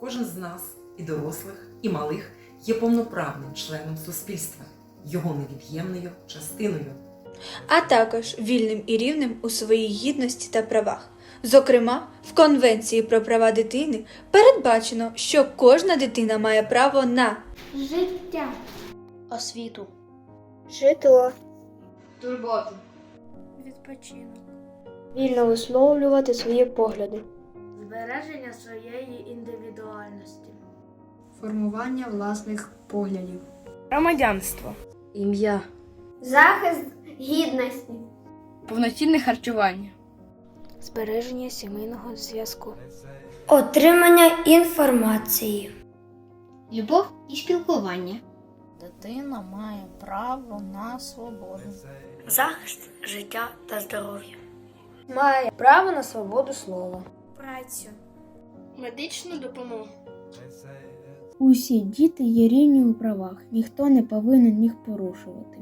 Кожен з нас, і дорослих, і малих, є повноправним членом суспільства, його невід'ємною частиною. а також вільним і рівним у своїй гідності та правах. Зокрема, в Конвенції про права дитини передбачено, що кожна дитина має право на Життя. освіту, Житло. турботу, Відпочинок. вільно висловлювати свої погляди, Збереження своєї індивідуальності. формування власних поглядів, громадянство, ім'я, Захист гідності. повноцінне харчування, збереження сімейного зв'язку, Отримання інформації. Любов і спілкування. Дитина має право на свободу. Захист життя та здоров'я. має право на свободу слова. Працю. медичну допомогу, Усі діти є рівні у правах, ніхто не повинен їх порушувати.